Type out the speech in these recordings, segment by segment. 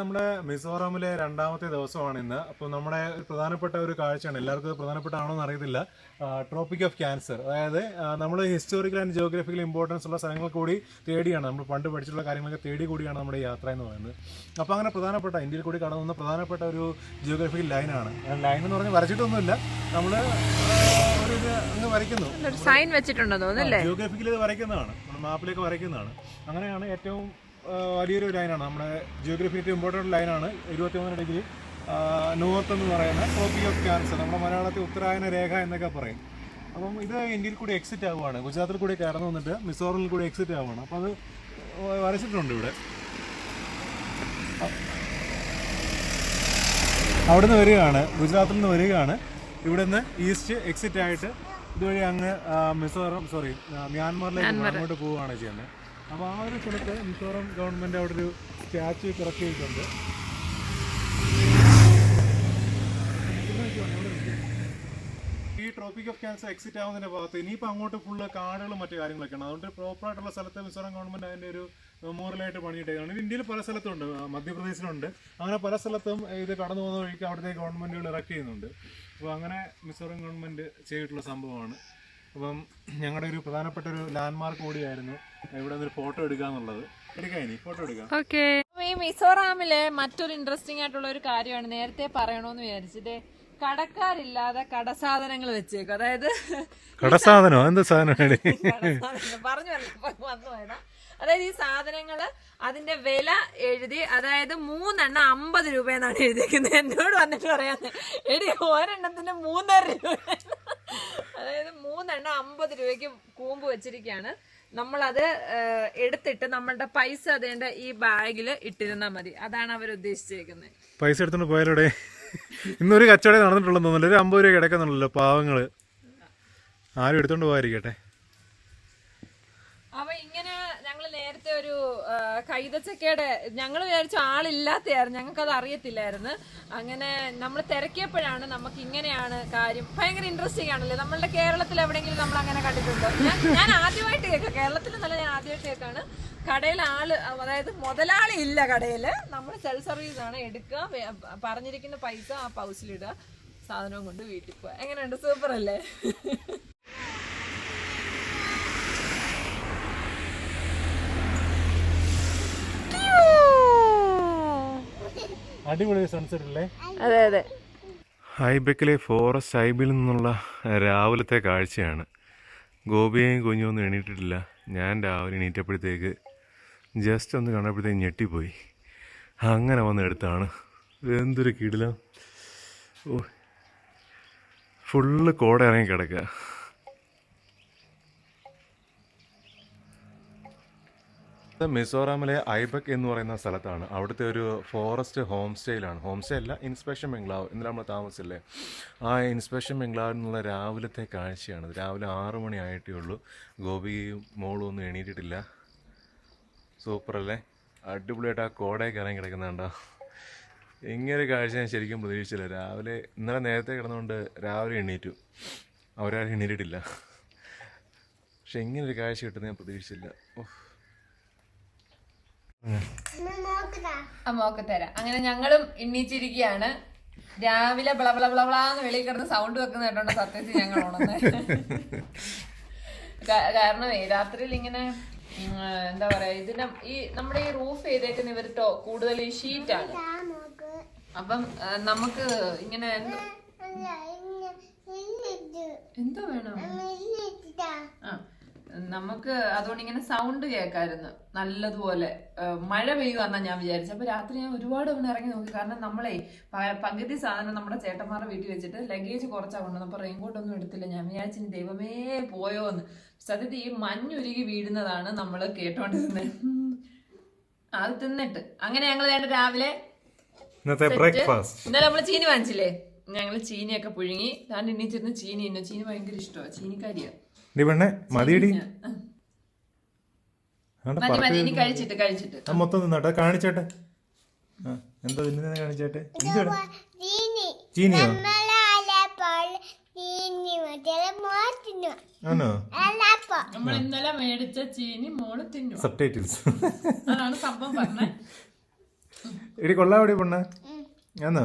നമ്മുടെ മിസോറാമിലെ രണ്ടാമത്തെ ദിവസമാണ് ഇന്ന്. അപ്പോൾ നമ്മുടെ പ്രധാനപ്പെട്ട ഒരു കാഴ്ചയാണ്. എല്ലാവർക്കും പ്രധാനപ്പെട്ട ആണോ എന്ന് അറിയത്തില്ല. ട്രോപ്പിക് ഓഫ് ക്യാൻസർ അതായത് നമ്മൾ ഹിസ്റ്റോറിക്കൽ ആൻഡ് ജിയോഗ്രഫിക്കൽ ഇമ്പോർട്ടൻസ് ഉള്ള സ്ഥലങ്ങൾ കൂടി തേടിയാണ്. നമ്മൾ പണ്ട് പഠിച്ചിട്ടുള്ള കാര്യങ്ങളൊക്കെ തേടി കൂടിയാണ് നമ്മുടെ യാത്ര എന്ന് പറയുന്നത്. അപ്പോൾ അങ്ങനെ പ്രധാനപ്പെട്ട ഇന്ത്യയിൽ കൂടി കടന്നു പ്രധാനപ്പെട്ട ഒരു ജിയോഗ്രഫിക്കൽ ലൈനാണ് ലൈൻ എന്ന് പറഞ്ഞാൽ വരച്ചിട്ടൊന്നുമില്ല. നമ്മൾ ഒരു ഇത് അങ്ങ് വരയ്ക്കുന്നു. സൈൻ വെച്ചിട്ടുണ്ടെന്ന് തോന്നുന്നു ജിയോഗ്രഫിക്കൽ ഇത് വരയ്ക്കുന്നതാണ്. മാപ്പിലേക്ക് വരയ്ക്കുന്നതാണ്. അങ്ങനെയാണ് ഏറ്റവും വലിയൊരു ലൈനാണ്. നമ്മുടെ ജിയോഗ്രഫി ഏറ്റവും ഇമ്പോർട്ടന്റ് ലൈനാണ്. ഇരുപത്തിമൂന്ന് ഡിഗ്രി നോർത്ത് എന്ന് പറയുന്ന ട്രോപ്പിക് ഓഫ് ക്യാൻസർ നമ്മുടെ മലയാളത്തിൽ ഉത്തരായന രേഖ എന്നൊക്കെ പറയും. അപ്പം ഇത് ഇന്ത്യയിൽ കൂടി എക്സിറ്റ് ആവുകയാണ്. ഗുജറാത്തിൽ കൂടി കടന്നു വന്നിട്ട് മിസോറിൽ കൂടി എക്സിറ്റ് ആവുകയാണ്. അപ്പോൾ അത് വരച്ചിട്ടുണ്ട് ഇവിടെ. അവിടെ നിന്ന് വരികയാണ്. ഗുജറാത്തിൽ നിന്ന് വരികയാണ്. ഇവിടെ നിന്ന് ഈസ്റ്റ് എക്സിറ്റ് ആയിട്ട് ഇതുവഴി അങ്ങ് മിസോറാം മിസോറം സോറി മ്യാൻമാറിലേക്ക് അങ്ങോട്ട് പോവുകയാണ് ചെയ്യുന്നത്. അപ്പോൾ ആ ഒരു സ്ഥലത്ത് മിസോറാം ഗവൺമെന്റ് അവിടെ ഒരു സ്റ്റാച്ചു ഇറക്കിയിട്ടുണ്ട് ഈ ട്രോപ്പിക് ഓഫ് ക്യാൻസർ എക്സിറ്റ് ആവുന്നതിന്റെ ഭാഗത്ത് ഇനിയിപ്പോൾ അങ്ങോട്ട് ഫുള്ള് കാടുകളും മറ്റു കാര്യങ്ങളൊക്കെയാണ്. അതുകൊണ്ട് പ്രോപ്പർ ആയിട്ടുള്ള സ്ഥലത്ത് മിസോറാം ഗവൺമെന്റ് അതിന്റെ ഒരു മെമ്മോറിയലായിട്ട് പണിയിട്ടേക്കാണ്. ഇത് ഇന്ത്യയിൽ പല സ്ഥലത്തുണ്ട്. മധ്യപ്രദേശിലുണ്ട്. അങ്ങനെ പല സ്ഥലത്തും ഇത് കടന്നു പോകുന്ന വഴിക്ക് അവിടുത്തെ ഗവൺമെന്റുകൾ ഇറക്ട് ചെയ്യുന്നുണ്ട്. അപ്പോൾ അങ്ങനെ മിസോറാം ഗവൺമെന്റ് ചെയ്തിട്ടുള്ള സംഭവമാണ്. അപ്പം ഞങ്ങളുടെ ഒരു പ്രധാനപ്പെട്ട ഒരു ലാൻഡ്മാർക്ക് കൂടിയായിരുന്നു ഇവിടെ ഒരു ഫോട്ടോ എടുക്കാന്നുള്ളത്. എടുക്കാം ഇനി ഫോട്ടോ എടുക്കാം. ഓക്കെ ഈ മിസോറാമിലെ മറ്റൊരു ഇൻട്രസ്റ്റിംഗ് ആയിട്ടുള്ള ഒരു കാര്യമാണ് നേരത്തെ പറയണോന്ന് വിചാരിച്ചത് കടക്കാരില്ലാതെ കടസാധനങ്ങൾ വെച്ചേക്കും. അതായത് കടസാധനോ? എന്ത് സാധനമാണ് പറഞ്ഞു വന്നു വേണം അതായത് ഈ സാധനങ്ങൾ അതിന്റെ വില എഴുതി അതായത് മൂന്നെണ്ണം അമ്പത് രൂപയെന്നാണ് എഴുതിയിരിക്കുന്നത് എന്നോട് വന്നിട്ട് പറയാന്ന് എടി ഒരെണ്ണത്തിന് മൂന്നര രൂപ. അതായത് മൂന്നെണ്ണം അമ്പത് രൂപയ്ക്ക് കൂമ്പ് വെച്ചിരിക്കുകയാണ്. നമ്മളത് എടുത്തിട്ട് നമ്മളുടെ പൈസ അതേണ്ട ഈ ബാഗിൽ ഇട്ടിരുന്നാൽ മതി. അതാണ് അവർ ഉദ്ദേശിച്ചിരിക്കുന്നത് പൈസ എടുത്തോണ്ട് പോയാലോടെ? ഇന്നൊരു കച്ചവടം നടന്നിട്ടുള്ളൂ ഒരു അമ്പത് രൂപ കിടക്കുന്നുള്ളൂ പാവങ്ങൾ. ആരും എടുത്തോണ്ട് പോകാതിരിക്കട്ടെ അപ്പൊ ഇങ്ങനെ ഞങ്ങൾ നേരത്തെ ഒരു ആ, കൈതച്ചക്കയുടെ ഞങ്ങൾ വിചാരിച്ച ആളില്ലാത്തയായിരുന്നു. ഞങ്ങൾക്ക് അത് അറിയത്തില്ലായിരുന്നു. അങ്ങനെ നമ്മൾ തിരക്കിയപ്പോഴാണ് നമുക്ക് ഇങ്ങനെയാണ് കാര്യം ഭയങ്കര ഇൻട്രസ്റ്റിംഗ് ആണല്ലേ? നമ്മളുടെ കേരളത്തിൽ എവിടെയെങ്കിലും നമ്മൾ അങ്ങനെ കണ്ടിട്ടുണ്ടോ? ഞാൻ ഞാൻ ആദ്യമായിട്ട് കേൾക്കാം. കേരളത്തിൽ നല്ല ഞാൻ ആദ്യമായിട്ട് കേൾക്കാണ്. കടയിൽ ആൾ അതായത് മുതലാളി ഇല്ല കടയിൽ നമ്മൾ സെൽഫ് സർവീസ് ആണ് എടുക്കുക പറഞ്ഞിരിക്കുന്ന പൈസ ആ പൗസിലിടുക സാധനവും കൊണ്ട് വീട്ടിൽ പോവുക. എങ്ങനെയുണ്ട്? സൂപ്പർ അല്ലേ? അടിപൊളി സൺസെറ്റ് അല്ലേ? അതെ അതെ. ഹൈബെക്കിലെ ഫോറസ്റ്റ് ഹൈബിൽ നിന്നുള്ള രാവിലത്തെ കാഴ്ചയാണ്. ഗോപിയെയും കുഞ്ഞൊന്നും എണീറ്റിട്ടില്ല. ഞാൻ രാവിലെ എണീറ്റപ്പോഴത്തേക്ക് ജസ്റ്റ് ഒന്ന് കണ്ടപ്പോഴത്തേക്ക് ഞെട്ടിപ്പോയി. അങ്ങനെ വന്ന് എടുത്താണ്. എന്തൊരു കിടിലം. ഓ. ഫുള്ള് കോട ഇറങ്ങി കിടക്കുക. മിസോറാമിലെ ഐബക് എന്ന് പറയുന്ന സ്ഥലത്താണ്. അവിടുത്തെ ഒരു ഫോറസ്റ്റ് ഹോം സ്റ്റേയിലാണ് ഹോം സ്റ്റേ അല്ല ഇൻസ്പെക്ഷൻ ബംഗ്ലാവ് ഇന്നലെ നമ്മൾ താമസിച്ചില്ലേ? ആ ഇൻസ്പെക്ഷൻ ബംഗ്ലാവിൽ നിന്നുള്ള രാവിലത്തെ കാഴ്ചയാണ്. രാവിലെ ആറു മണി ആയിട്ടേ ഉള്ളൂ. ഗോപിയും മോളും ഒന്നും എണീറ്റിട്ടില്ല. സൂപ്പർ അല്ലേ? അടിപൊളിയായിട്ട് ആ കോടയൊക്കെ ഇറങ്ങി കിടക്കുന്നുണ്ടോ ഇങ്ങനൊരു കാഴ്ച ഞാൻ ശരിക്കും പ്രതീക്ഷിച്ചില്ല. രാവിലെ ഇന്നലെ നേരത്തെ കിടന്നുകൊണ്ട് രാവിലെ എണീറ്റു. അവരാരും എണീറ്റിട്ടില്ല. പക്ഷെ ഇങ്ങനൊരു കാഴ്ച കിട്ടുന്ന ഞാൻ പ്രതീക്ഷിച്ചില്ല. ഓഹ് അമ്മൊക്കെ തരാം. അങ്ങനെ ഞങ്ങളും എണ്ണീച്ചിരിക്കുകയാണ്. രാവിലെ ബ്ല ബ്ല ബ്ലാന്ന് വെളിയിൽ കിടന്ന് സൗണ്ട് വെക്കുന്ന കേട്ടോണ്ട് സത്യത്തിൽ ഞങ്ങൾ ഉണർന്ന്. കാരണം രാത്രിയിൽ ഇങ്ങനെ എന്താ പറയാ ഇതിന്റെ ഈ നമ്മുടെ ഈ റൂഫ് ചെയ്തേക്കുന്ന ഇവരിട്ടോ കൂടുതൽ ഈ ഷീറ്റാണ് അപ്പം നമുക്ക് ഇങ്ങനെ എന്ത്- വേണം? നമുക്ക് അതുകൊണ്ട് ഇങ്ങനെ സൗണ്ട് കേൾക്കായിരുന്നു. നല്ലതുപോലെ. മഴ പെയ്യുമെന്നാ ഞാൻ വിചാരിച്ചു. അപ്പൊ രാത്രി ഞാൻ ഒരുപാട് തവണ ഇറങ്ങി നോക്കി. കാരണം നമ്മളെ പകുതി സാധനം നമ്മുടെ ചേട്ടന്മാരുടെ വീട്ടിൽ വെച്ചിട്ട് ലഗേജ് കുറച്ചാ കൊണ്ടുവന്നു അപ്പൊ റെയിൻകോട്ട് ഒന്നും എടുത്തില്ല. ഞാൻ വിചാരിച്ചു ദൈവമേ പോയോ എന്ന്. സത്യത്തിൽ ഈ മഞ്ഞുരുകി വീഴുന്നതാണ് നമ്മൾ കേട്ടോണ്ടിരുന്നത്. അത് തിന്നിട്ട്. അങ്ങനെ ഞങ്ങൾ വേണ്ട രാവിലെ ബ്രേക്ക്ഫാസ്റ്റ് ഇന്നലെ നമ്മൾ ചീനി വാങ്ങിച്ചില്ലേ? ഞങ്ങൾ ചീനിയൊക്കെ പുഴുങ്ങി. ഞാൻ എണ്ണീച്ചിരുന്ന് ചീനി ഇന്നു ചീനി ഭയങ്കര ഇഷ്ടമാണ് ചീനിക്കാരിയാ. നീ പെണ്ണെ മതിയടി. മൊത്തം നിന്നാട്ടെ കാണിച്ചേട്ടെ. എന്താ തിന്നുന്നത് കാണിച്ചേട്ടെ. ചീനിയോ? ഇന്നലെ മേടിച്ച ചീനി മോൾ തിന്നു. അതാണ് സംഭവം ഇടി കൊള്ളാവിടെ പൊണ്ണ. ഞാന്നോ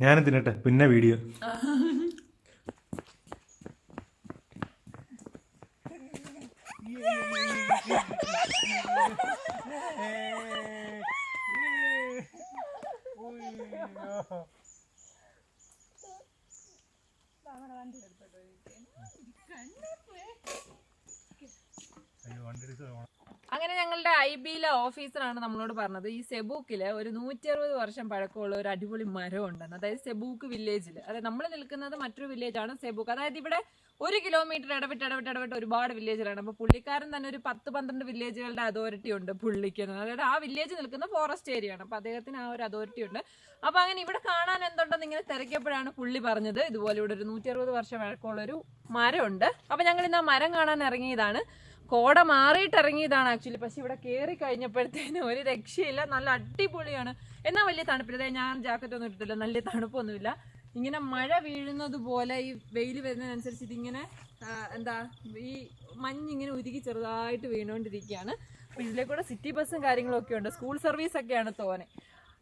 ഞാനും പിന്നെ വീഡിയോ അങ്ങനെ ഞങ്ങളുടെ ഐ ഓഫീസറാണ് നമ്മളോട് പറഞ്ഞത്. ഈ സെബൂക്കിൽ ഒരു നൂറ്റി അറുപത് വർഷം പഴക്കമുള്ള ഒരു അടിപൊളി മരം ഉണ്ടെന്ന് അതായത് സെബൂക്ക് വില്ലേജിൽ അതായത് നമ്മൾ നിൽക്കുന്നത് മറ്റൊരു വില്ലേജാണ് സെബൂക്ക്. അതായത് ഇവിടെ ഒരു കിലോമീറ്റർ ഇടവിട്ട് ഇടവിട്ട് ഇടവിട്ട് ഒരുപാട് വില്ലേജുകളാണ് അപ്പോൾ പുള്ളിക്കാരൻ തന്നെ ഒരു പത്ത് പന്ത്രണ്ട് വില്ലേജുകളുടെ അതോറിറ്റി ഉണ്ട് പുള്ളിക്ക് അതായത് ആ വില്ലേജ് നിൽക്കുന്ന ഫോറസ്റ്റ് ഏരിയ ആണ്. അപ്പോൾ അദ്ദേഹത്തിന് ആ ഒരു അതോറിറ്റി ഉണ്ട്. അപ്പോൾ അങ്ങനെ ഇവിടെ കാണാൻ എന്തുണ്ടെന്ന് ഇങ്ങനെ തിരക്കിയപ്പോഴാണ് പുള്ളി പറഞ്ഞത് ഇതുപോലെ ഇവിടെ ഒരു നൂറ്റി അറുപത് വർഷം പഴക്കമുള്ള ഒരു മരമുണ്ട്. അപ്പോൾ ഞങ്ങൾ ഇന്ന് ആ മരം കാണാൻ ഇറങ്ങിയതാണ്. കോട മാറിയിട്ട് ഇറങ്ങിയതാണ് ആക്ച്വലി. പക്ഷെ ഇവിടെ കയറി കഴിഞ്ഞപ്പോഴത്തേനും ഒരു രക്ഷയില്ല. നല്ല അടിപൊളിയാണ്. എന്നാൽ വലിയ തണുപ്പില്ല. ഞാൻ ജാക്കറ്റ് ഒന്നും ഇട്ടില്ല നല്ല തണുപ്പൊന്നുമില്ല. ഇങ്ങനെ മഴ വീഴുന്നത് പോലെ ഈ വെയിൽ വരുന്നതിനനുസരിച്ച് ഇതിങ്ങനെ എന്താ ഈ മഞ്ഞിങ്ങനെ ഉരുകി ചെറുതായിട്ട് വീണുകൊണ്ടിരിക്കുകയാണ്. അപ്പോൾ ഇതിലെ കൂടെ സിറ്റി ബസ്സും കാര്യങ്ങളൊക്കെ ഉണ്ട്. സ്കൂൾ സർവീസ് ഒക്കെയാണ് തോനെ.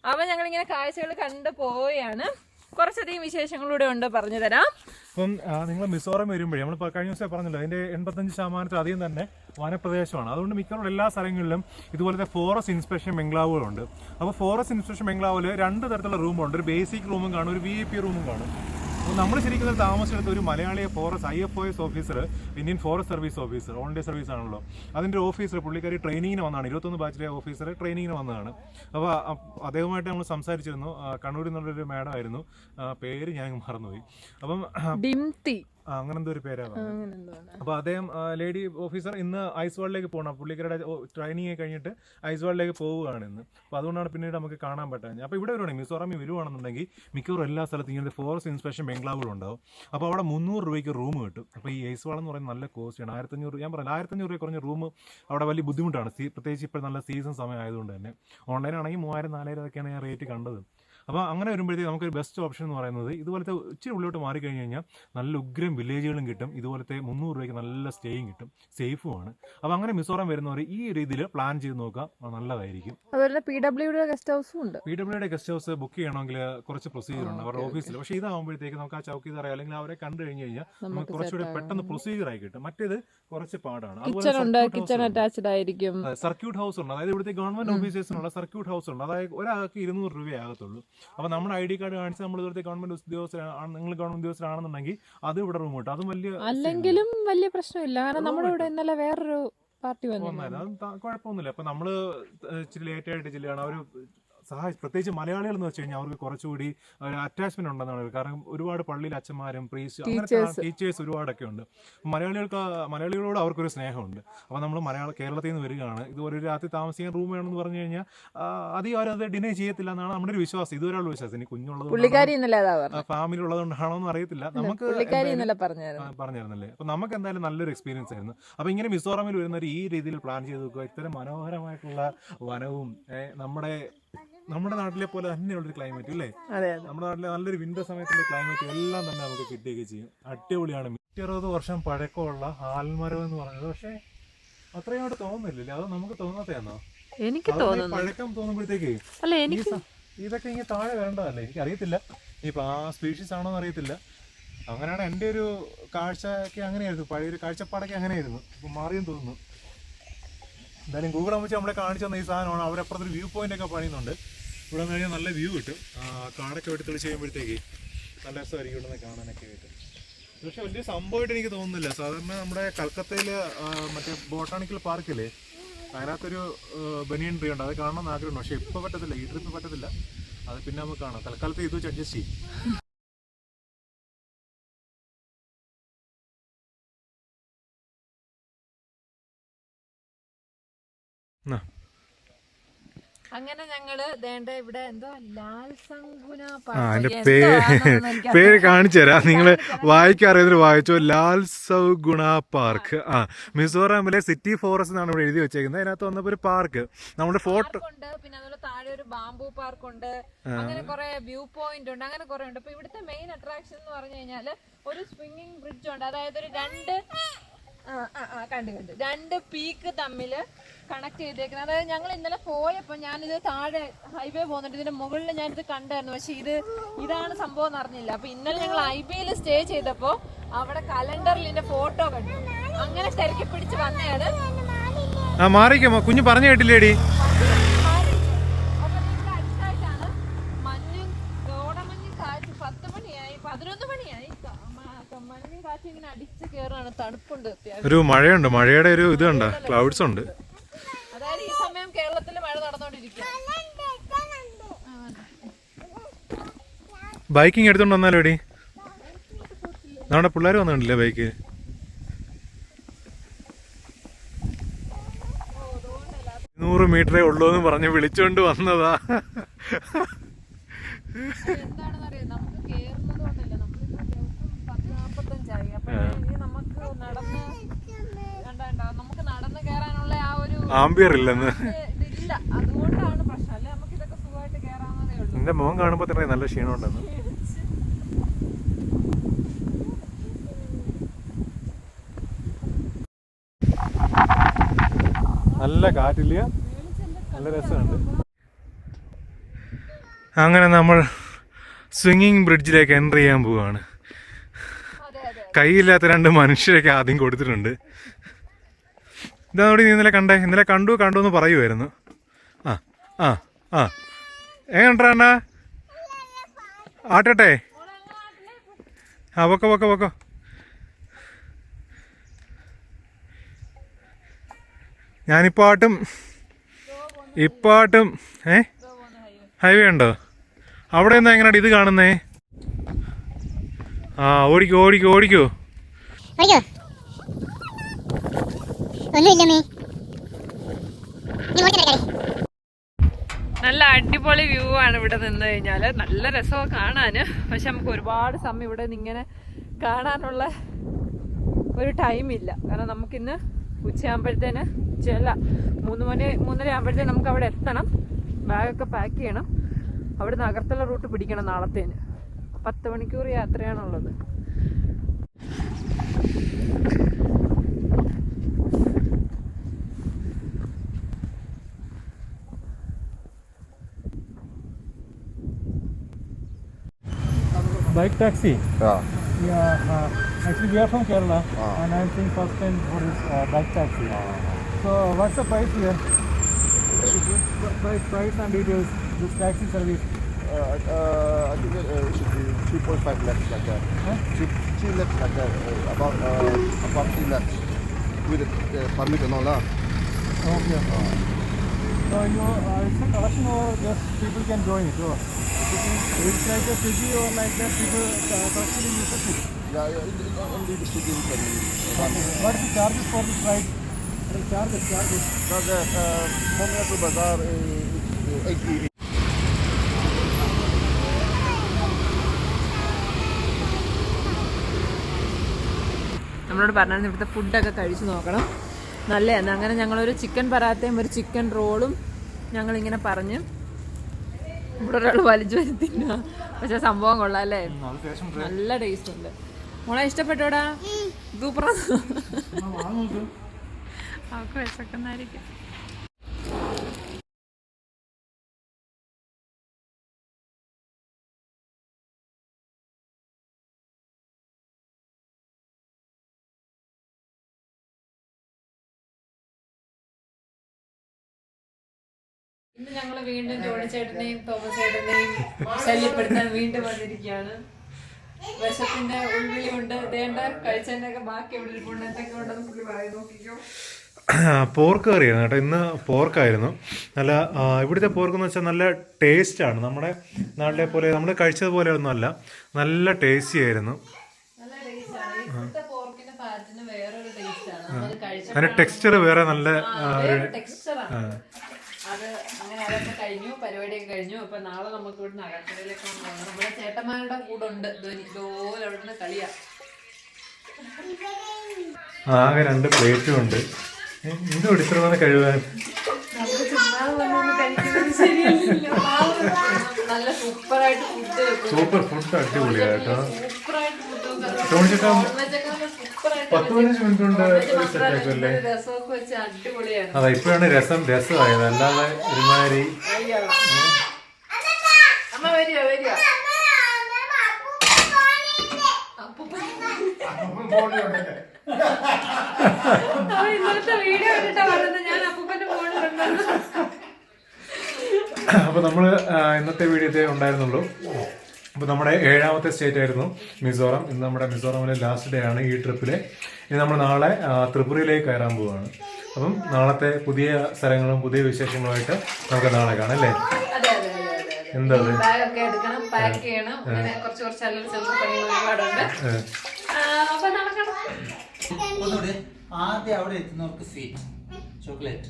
അപ്പം ഞങ്ങളിങ്ങനെ കാഴ്ചകൾ കണ്ടു പോവുകയാണ്. കുറച്ചധികം വിശേഷങ്ങളൂടെ ഉണ്ട് പറഞ്ഞു തരാം. ഇപ്പം നിങ്ങൾ മിസോറം വരുമ്പോഴേ നമ്മൾ കഴിഞ്ഞ ദിവസം പറഞ്ഞല്ലോ അതിന്റെ എൺപത്തഞ്ച് ശതമാനത്തിൽ അധികം തന്നെ വനപ്രദേശമാണ്. അതുകൊണ്ട് മിക്കവാറും എല്ലാ സ്ഥലങ്ങളിലും ഇതുപോലത്തെ ഫോറസ്റ്റ് ഇൻസ്പെക്ഷൻ ബംഗ്ലാവുകളുണ്ട്. അപ്പോൾ ഫോറസ്റ്റ് ഇൻസ്പെക്ഷൻ ബംഗ്ലാവിൽ രണ്ട് തരത്തിലുള്ള റൂമുണ്ട് ഒരു ബേസിക് റൂമും കാണും ഒരു വി ഐ പി റൂമും കാണും. നമ്മൾ ശരിക്കും താമസിച്ചെടുത്ത ഒരു മലയാളിയെ forest I F O S officer Indian forest service officer on day service ആണല്ലോ. അതിന്റെ ഓഫീസർ പുള്ളിക്കാരി ട്രെയിനിങ്ങിന് വന്നതാണ് ഇരുപത്തൊന്ന് ബാച്ചിലെ ഓഫീസർ ട്രെയിനിങ്ങിന് വന്നതാണ്. അപ്പോൾ അദ്ദേഹമായിട്ട് നമ്മൾ സംസാരിച്ചിരുന്നു. കണ്ണൂരിൽ നിന്നുള്ളൊരു മാഡം ആയിരുന്നു. പേര് ഞാൻ മറന്നുപോയി. അപ്പം ഡിംതി. അങ്ങനെ എന്തോ ഒരു പേരാണ് അപ്പൊ അദ്ദേഹം ലേഡി ഓഫീസർ ഇന്ന് ഐസ് വേൾഡിലേക്ക് പോകണം പുള്ളിക്കാരുടെ ട്രെയിനിങ് കഴിഞ്ഞിട്ട് ഐസ് വേൾഡിലേക്ക് പോവുകയാണ് ഇന്ന്. അപ്പൊ അതുകൊണ്ടാണ് പിന്നീട് നമുക്ക് കാണാൻ പറ്റുന്നത് അപ്പൊ ഇവിടെ വരുവാണെങ്കിൽ മിസോറാമിൽ വരുവാണെന്നുണ്ടെങ്കിൽ മിക്കവാറും എല്ലാ സ്ഥലത്തും ഇങ്ങനത്തെ ഫോറസ്റ്റ് ഇൻസ്പെക്ഷൻ ബംഗ്ലാവുകൾ ഉണ്ടാവും. അപ്പോൾ അവിടെ മുന്നൂറ് രൂപയ്ക്ക് റൂം കിട്ടും. അപ്പോൾ ഈ ഐസ് വാൾ എന്ന് പറയുന്നത് നല്ല കോസ്റ്റാണ് ആയിരത്തഞ്ഞൂറ് ഞാൻ പറഞ്ഞില്ല ആയിരത്തഞ്ഞൂറ് രൂപ കുറഞ്ഞ റൂം അവിടെ വലിയ ബുദ്ധിമുട്ടാണ്. പ്രത്യേകിച്ച് ഇപ്പോൾ നല്ല സീസൺ സമയം ആയതുകൊണ്ട് തന്നെ. ഓൺലൈൻ ആണെങ്കിൽ മൂവായിരം നാലായിരം ഒക്കെയാണ് ഞാൻ റേറ്റ് കണ്ടത്. അപ്പോൾ അങ്ങനെ വരുമ്പോഴത്തേക്ക് നമുക്കൊരു ബെസ്റ്റ് ഓപ്ഷൻ എന്ന് പറയുന്നത് ഇതുപോലത്തെ ഇച്ചിരി ഉള്ളിലോട്ട് മാറി കഴിഞ്ഞ് കഴിഞ്ഞാൽ നല്ല ഉഗ്രം വില്ലേജുകളും കിട്ടും. ഇതുപോലത്തെ മുന്നൂറ് രൂപയ്ക്ക് നല്ല സ്റ്റേയും കിട്ടും. സേഫുമാണ് അപ്പോൾ അങ്ങനെ മിസോറാം വരുന്നവർ ഈ രീതിയിൽ പ്ലാൻ ചെയ്ത് നോക്കുക നല്ലതായിരിക്കും. അതുപോലെ പി ഡബ്ല്യുടെ ഗസ്റ്റ് ഹൗസും ഉണ്ട്. പി ഡബ്ല്യുടെ ഗസ്റ്റ് ഹൗസ് ബുക്ക് ചെയ്യണമെങ്കിൽ കുറച്ച് പ്രൊസീജിയർ ഉണ്ട്. അവരുടെ ഓഫീസിൽ പക്ഷേ ഇതാകുമ്പോഴത്തേക്ക് നമുക്ക് ആ ചൗക്കിദാർ അല്ലെങ്കിൽ അവരെ കണ്ടു കഴിഞ്ഞ് കഴിഞ്ഞാൽ നമുക്ക് കുറച്ചുകൂടി പെട്ടെന്ന് പ്രൊസീജിയർ ആയി കിട്ടും. മറ്റേത് കുറച്ച് പാടാണ്. കിച്ചൺ ഉണ്ട്? കിച്ചൺ അറ്റാച്ച്ഡ് ആയിരിക്കും. സർക്യൂട്ട് ഹൗസ് ഉണ്ട്. അതായത് ഇവിടുത്തെ ഗവൺമെന്റ് ഓഫീസേഴ്സിനുള്ള സർക്യൂട്ട് ഹൗസ് ഉണ്ട്. അതായത് ഒരാൾക്ക് ഇരുന്നൂറ് രൂപയാകത്തുള്ളൂ അപ്പോൾ നമ്മുടെ ഐ ഡി കാർഡ് കാണിച്ച് നമ്മൾ ഇവിടുത്തെ ഗവൺമെന്റ് ഉദ്യോഗസ്ഥരാണ് നിങ്ങൾ ഗവൺമെന്റ് ഉദ്യോഗസ്ഥരാണെന്നുണ്ടെങ്കിൽ അത് ഇവിടെ റൂം കിട്ടും അത് വലിയ അല്ലെങ്കിലും വലിയ പ്രശ്നമില്ല. കാരണം നമ്മുടെ ഇവിടെ ഇന്നലെ വേറൊരു പാർട്ടി വന്നു കുഴപ്പമൊന്നുമില്ല. അപ്പൊ നമ്മൾ ഇച്ചിരി ലേറ്റ് ആയിട്ട് ചെല്ലുകയാണ് അവർ സഹായിച്ചു പ്രത്യേകിച്ച് മലയാളികൾ എന്ന് വെച്ച് കഴിഞ്ഞാൽ അവർക്ക് കുറച്ചുകൂടി ഒരു അറ്റാച്ച്മെന്റ് ഉണ്ടെന്നാണ്. കാരണം ഒരുപാട് പള്ളിയിൽ അച്ഛന്മാരും പ്രീസ് അങ്ങനത്തെ ടീച്ചേഴ്സ് ഒരുപാടൊക്കെ ഉണ്ട്. മലയാളികൾക്ക് മലയാളികളോട് അവർക്കൊരു സ്നേഹമുണ്ട്. അപ്പോൾ നമ്മൾ മലയാള കേരളത്തിൽ നിന്ന് വരികയാണ്. ഇതുപോലെ ഒരു രാത്രി താമസിക്കാൻ റൂം വേണമെന്ന് പറഞ്ഞു കഴിഞ്ഞാൽ അധികം അവരത് ഡിനേ ചെയ്യത്തില്ല എന്നാണ് നമ്മുടെ ഒരു വിശ്വാസം. ഇതുവരെയുള്ള വിശ്വാസം. ഇനി കുഞ്ഞുള്ളത് ഫാമിലി ഉള്ളതുകൊണ്ടാണോ എന്ന് അറിയത്തില്ല. നമുക്ക് പറഞ്ഞായിരുന്നല്ലേ? അപ്പൊ നമുക്ക് എന്തായാലും നല്ലൊരു എക്സ്പീരിയൻസ് ആയിരുന്നു. അപ്പൊ ഇങ്ങനെ മിസോറാമിൽ വരുന്നവർ ഈ രീതിയിൽ പ്ലാൻ ചെയ്ത് നോക്കുക. ഇത്തരം മനോഹരമായിട്ടുള്ള വനവും നമ്മുടെ നമ്മുടെ നാട്ടിലെ പോലെ തന്നെയുള്ളൊരു ക്ലൈമറ്റ് അല്ലേ? അതെ അതെ. നമ്മുടെ നാട്ടിലെ നല്ലൊരു വിന്റർ സമയത്തുള്ള ക്ലൈമറ്റ് എല്ലാം തന്നെ നമുക്ക് കിട്ടുകയൊക്കെ ചെയ്യും. അടിപൊളിയാണ്. നൂറ്റി അറുപത് വർഷം പഴക്കമുള്ള ആൽമരം എന്ന് പറഞ്ഞത് പക്ഷേ അത്രയും അവിടെ തോന്നുന്നില്ലല്ലേ? അത് നമുക്ക് തോന്നാത്തയാണോ എനിക്ക് തോന്നുന്നു. പഴക്കം തോന്നുമ്പോഴത്തേക്ക് അല്ല എനിക്ക് ഇതൊക്കെ ഇങ്ങനെ താഴെ വരേണ്ടതല്ലേ? എനിക്ക് അറിയത്തില്ല ഇപ്പൊ ആ സ്പീഷീസ് ആണോ എന്ന് അറിയത്തില്ല. അങ്ങനെയാണ് എന്റെ ഒരു കാഴ്ചയൊക്കെ അങ്ങനെയായിരുന്നു. പഴയൊരു കാഴ്ചപ്പാടൊക്കെ അങ്ങനെയായിരുന്നു. ഇപ്പൊ മാറിയെന്ന് തോന്നുന്നു. എന്തായാലും ഗൂഗിൾ അമ്മച്ച് നമ്മളെ കാണിച്ചു തന്ന ഈ സാധനമാണ്. അവരപ്പുറത്തൊരു വ്യൂ പോയിന്റ് ഒക്കെ പണിയുന്നുണ്ട് ഇവിടെ നിന്ന് കഴിഞ്ഞാൽ നല്ല വ്യൂ കിട്ടും. കാടൊക്കെ വെട്ടി തെളിച്ച് കഴിയുമ്പോഴത്തേക്ക് നല്ല രസമായിരിക്കും ഇവിടെ നിന്ന് കാണാനൊക്കെ ആയിട്ട്. പക്ഷെ വലിയ സംഭവമായിട്ട് എനിക്ക് തോന്നുന്നില്ല. സാധാരണ നമ്മുടെ കൽക്കത്തയിൽ മറ്റേ ബോട്ടാണിക്കൽ പാർക്കില്ലേ? അതിനകത്തൊരു ബനിയൻ ട്രീ ഉണ്ട്. അത് കാണണം ആഗ്രഹമുണ്ട്. പക്ഷെ ഇപ്പോൾ പറ്റത്തില്ല. ഈ ട്രിപ്പ് പറ്റത്തില്ല. അത് പിന്നെ നമുക്ക് കാണാം. തൽക്കാലത്ത് ഇത് വെച്ച് അഡ്ജസ്റ്റ് ചെയ്യും. അങ്ങനെ ഞങ്ങൾ ദേണ്ട ഇവിടെ എന്തോ ലാൽ സംഗുന അതിന്റെ പേര് പേര് കാണിച്ചു തരാം. നിങ്ങൾ വായിക്കാറിയതിൽ വായിച്ചോ. ലാൽ സൗഗുണ പാർക്ക്. ആ മിസോറാമിലെ സിറ്റി ഫോറസ്റ്റ് എന്നാണ് ഇവിടെ എഴുതി വെച്ചേക്കുന്നത്. അതിനകത്ത് വന്നപ്പോ ഒരു പാർക്ക്. നമ്മുടെ ഫോട്ടോ ഉണ്ട് പിന്നെ അതുപോലെ താഴെ ഒരു ബാംബു പാർക്ക് ഉണ്ട് അങ്ങനെ കുറെ വ്യൂ പോയിന്റ് ഉണ്ട്. അങ്ങനെ കുറെ ഉണ്ട്. അപ്പൊ ഇവിടുത്തെ മെയിൻ അട്രാക്ഷൻ എന്ന് പറഞ്ഞു കഴിഞ്ഞാൽ ഒരു സ്വിമ്മിംഗ് ബ്രിഡ്ജ് ഉണ്ട്. അതായത് ഒരു രണ്ട് ആ, ആ, ആ, കണ്ടു കണ്ടു. രണ്ട് പീക്ക് തമ്മിൽ കണക്ട് ചെയ്തേക്കുന്നത്. അതായത് ഞങ്ങൾ ഇന്നലെ പോയപ്പോ ഞാനിത് താഴെ ഹൈവേ പോകുന്നുണ്ട് ഇതിന്റെ മുകളിൽ ഞാനിത് കണ്ടായിരുന്നു. പക്ഷെ ഇത് ഇതാണ് സംഭവം എന്ന് അറിഞ്ഞില്ല. അപ്പൊ ഇന്നലെ ഞങ്ങൾ ഐബിയിൽ സ്റ്റേ ചെയ്തപ്പോ അവിടെ കലണ്ടറിൽ ഇതിന്റെ ഫോട്ടോ കണ്ടു. അങ്ങനെ തിരക്കി പിടിച്ച് വന്നയാണ് ആ മാറിക്കോ. കുഞ്ഞു പറഞ്ഞു കേട്ടില്ലേടി? ഒരു മഴയുണ്ട്. മഴയുടെ ഒരു ഇത് കണ്ട. ക്ലൗഡ്സ് ഉണ്ട്. അതായത് ഈ സമയം കേരളത്തിൽ മഴ നടന്നുകൊണ്ടിരിക്കുക ബൈക്കിങ് എടുത്തോണ്ട് വന്നാലോ എടി? നമ്മുടെ പിള്ളേർ വന്നിട്ടില്ലേ ബൈക്ക്? നൂറ് മീറ്ററേ ഉള്ളൂ എന്ന് പറഞ്ഞ് വിളിച്ചോണ്ട് വന്നതാ. എന്താണെന്ന് അറിയാം നമുക്ക് കേറുന്നത് കൊണ്ടല്ല നമ്മളിപ്പോ ദിവസം പത്ത് നാപ്പത്തഞ്ചായി അപ്പൊ ഇനി നമുക്ക് നടന്ന് കണ്ട കണ്ട നമുക്ക് നടന്ന് കയറാനുള്ള ആ ഒരു ആംബിയർ ഇല്ലെന്ന് ഇതില്ല അതുകൊണ്ടാണ് പ്രശ്നം അല്ലെ നമുക്ക് ഇതൊക്കെ സുഖമായിട്ട് കയറാവുന്നതേ ഇല്ലെന്ന് എന്റെ മുഖം കാണുമ്പോ തന്നെ നല്ല ക്ഷീണമുണ്ടെന്ന്. നല്ല കാറ്റില്ല നല്ല രസമുണ്ട്. അങ്ങനെ നമ്മൾ സ്വിങ്ങിങ് ബ്രിഡ്ജിലേക്ക് എന്റർ ചെയ്യാൻ പോവുകയാണ് കൈയില്ലാത്ത രണ്ട് മനുഷ്യരൊക്കെ ആദ്യം കൊടുത്തിട്ടുണ്ട്. ഇതാ നീ ഇന്നലെ കണ്ടേ. ഇന്നലെ കണ്ടു കണ്ടു എന്ന് പറയുമായിരുന്നു ആ ആ ആ. എങ്ങനെണ്ടാ ആട്ടട്ടെ. ആ പൊക്കോ പൊക്കോ പൊക്കോ. ഞാനിപ്പോൾ ആട്ടും ഇപ്പോൾ ആട്ടും ഏ? ഹൈവേ ഉണ്ടോ? അവിടെ നിന്ന് എങ്ങനെയാണ് ഇത് കാണുന്നേ? ആ ഓടിക്കോ ഓടിക്കോ. ഓടിക്കോ. നല്ല അടിപൊളി വ്യൂ ആണ് ഇവിടെ നിന്ന് കഴിഞ്ഞാൽ നല്ല രസമാണ് കാണാന്. പക്ഷെ നമുക്ക് ഒരുപാട് സമയം ഇവിടെ നിന്ന് ഇങ്ങനെ കാണാനുള്ള ഒരു ടൈം ഇല്ല. കാരണം നമുക്കിന്ന് ഉച്ചയാകുമ്പോഴത്തേന് ഉച്ചയല്ല മൂന്ന് മണി മൂന്നര ആകുമ്പോഴത്തേന് നമുക്ക് അവിടെ എത്തണം. ബാഗൊക്കെ പാക്ക് ചെയ്യണം. അവിടെ നിന്ന് അകർത്തുള്ള റൂട്ട് പിടിക്കണം നാളത്തേന്. പത്ത് മണിക്കൂർ യാത്രയാണുള്ളത്. Bike taxi. Yeah. Yeah, uh, actually we are from Kerala and I'm seeing first time for this uh, bike taxi. So what's the price here? Price, price and details. This taxi service. Uh, uh, I think uh, it should be 3.5 lakhs like that. Huh? Three, three lakhs like that. Uh, about uh, about three lakhs with the uh, permit and all that. Okay. So you, uh, it's a collection or just people can join it? Or it's like a Swiggy or like that people uh, actually use it. Yeah, yeah, it- it- only the students can run. What is the charges for this ride? Charges, charges. Now the uh, from here to Bazaar uh, it's uh, 80. നമ്മളോട് പറഞ്ഞായിരുന്നു ഇവിടുത്തെ ഫുഡൊക്കെ കഴിച്ചു നോക്കണം നല്ലതാണ് അങ്ങനെ ഞങ്ങളൊരു chicken പരാത്തയും ഒരു ചിക്കൻ റോളും ഞങ്ങളിങ്ങനെ പറഞ്ഞു. ഇവിടെ ഒരാൾ വലിച്ചു വരുത്തില്ല പക്ഷെ സംഭവം കൊള്ളാം അല്ലേ? നല്ല ടേസ്റ്റ് ഉണ്ട്. മോളെ ഇഷ്ടപ്പെട്ടോടാ? സൂപ്പർ അവർക്ക് വിശക്കുന്നായിരിക്കും ഞങ്ങൾ വീണ്ടും ജോണി ചേട്ടനെയും തോമസ് ചേട്ടനെയും ശല്യപ്പെടുത്താൻ വീണ്ടും വന്നിരിക്കുകയാണ്. വിശപ്പിന്റെ ഉൾവിളി ഉണ്ട് ഇതേണ്ട കഴിച്ചതിന്റെ ഒക്കെ ബാക്കി എവിടെ ഇരിപ്പുണ്ട്? എന്തൊക്കെ ഉണ്ടെന്ന് പുള്ളി പറയും നോക്കിക്കോ. പോർക്ക് കറിയായിരുന്നു കേട്ടോ. ഇന്ന് പോർക്കായിരുന്നു. നല്ല ഇവിടുത്തെ പോർക്ക് എന്ന് വെച്ചാൽ നല്ല ടേസ്റ്റാണ് നമ്മുടെ നാട്ടിലെ പോലെ നമ്മൾ കഴിച്ചതുപോലെ ഒന്നും അല്ല. നല്ല ടേസ്റ്റി ആയിരുന്നു. അതിന്റെ ടെക്സ്ചർ വേറെ നല്ല ഒരു അത് അങ്ങനെ അതൊക്കെ കഴിഞ്ഞു പരിപാടിയൊക്കെ കഴിഞ്ഞു. അപ്പൊ നാളെ നമുക്ക് ഇവിടുന്ന് അകക്കടയിലൊക്കെ പോകണം നമ്മുടെ ചേട്ടന്മാരുടെ കൂടെ ഉണ്ട്. ഇതുപോലെ അവിടെ നിന്ന് കളിയാ. ആകെ രണ്ട് പ്ലേറ്റും ഉണ്ട്. എന്തോ ഇത്ര വന്ന് കഴിവാൻ നല്ല സൂപ്പറായിട്ട് ഫുഡ് സൂപ്പർ ഫുഡ് അടിപൊളിയാ പത്ത് പതിനഞ്ച് മിനിറ്റ് കൊണ്ട് സെറ്റ് ആക്കുമല്ലേ രസമൊക്കെ വെച്ച് അടിപൊളിയാണ്. അതാ ഇപ്പോഴാണ് രസം രസമായത്. അല്ലാതെ ഒരുമാതിരി അപ്പൊ നമ്മൾ ഇന്നത്തെ വീഡിയോ ഉണ്ടായിരുന്നുള്ളൂ. അപ്പോൾ നമ്മുടെ ഏഴാമത്തെ സ്റ്റേറ്റ് ആയിരുന്നു മിസോറാം. ഇന്ന് നമ്മുടെ മിസോറാമിലെ ലാസ്റ്റ് ഡേ ആണ് ഈ ട്രിപ്പിലെ ഇനി നമ്മൾ നാളെ ത്രിപുരയിലേക്ക് കയറാൻ പോവുകയാണ് അപ്പം നാളത്തെ പുതിയ സ്ഥലങ്ങളും പുതിയ വിശേഷങ്ങളുമായിട്ട് നമുക്ക് നാളെ കാണാം അല്ലേ? എന്താ ആദ്യം അവിടെ എത്തുന്നവർക്ക് sweet chocolate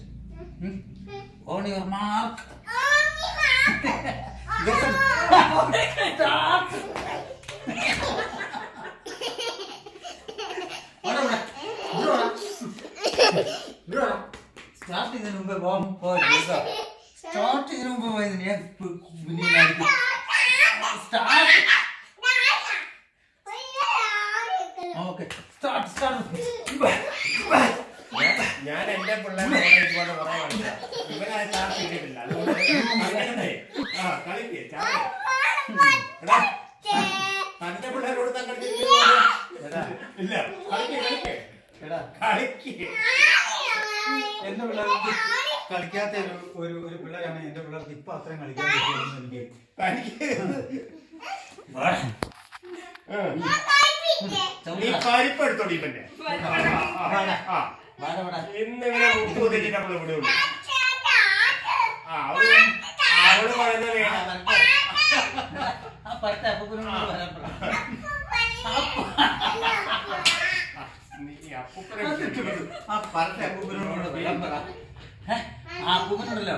on your mark start ചെയ്യുന്നതിന് മുമ്പേ പോകാൻ പോകരുത് സ്റ്റാർട്ട് ചെയ്യുന്നതിന് മുമ്പ് പോയത് ഞാൻ പിന്നീട് സ്റ്റാർട്ട് ഓക്കെ സ്റ്റാർട്ട് സ്റ്റാർട്ട് ഞാൻ എന്റെ പിള്ളേരെ ഇതുപോലെ കുറെ കളിക്കാം ഇവനായി ചാർജ് ചെയ്തിട്ടില്ല അതുകൊണ്ട് തന്റെ പിള്ളേരോട് ഇല്ല. എന്റെ പിള്ളേർക്ക് കളിക്കാത്ത ഒരു ഒരു പിള്ളേരാണ് എന്റെ പിള്ളേർക്ക് ഇപ്പൊ അത്രയും കളിക്കാൻ പറ്റുമെന്ന് എനിക്ക് നീ ചവിട്ടാ. പരിപ്പ് എടുത്തോടി ഇവന്റെ. ആ വാടാ, വാടാ. ഇന്ന് ഇവനെ മുപ്പത് തെറ്റി നമ്മൾ ഇവിടെ ഉള്ളു. അവൾ അവൾ പറയുന്നത് ആ, കേൾക്കാം. വരട്ടെ. ആ പരട്ടെ അപ്പൂപ്പനോട് വരാൻ പറ. നീ അപ്പൂപ്പനെ വിളിച്ചിട്ട് ആ പരട്ടെ അപ്പൂപ്പനോട് വരാൻ പറ. ഹേ, ആ അപ്പൂപ്പനുണ്ടല്ലോ.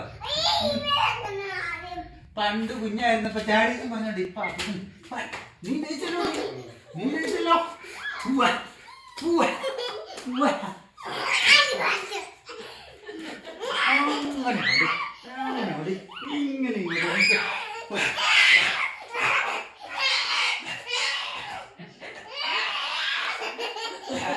പണ്ട് കുഞ്ഞായിരുന്നപ്പോ ചാടിയെന്ന് പറഞ്ഞോണ്ട് ഇപ്പൊ നീ ജയിച്ചല്ലോ നീ ജയിച്ചല്ലോ. ഉവ്വ, ഉവ്വ, ഉവ്വ." അങ്ങനെ ഓടി, അങ്ങനെ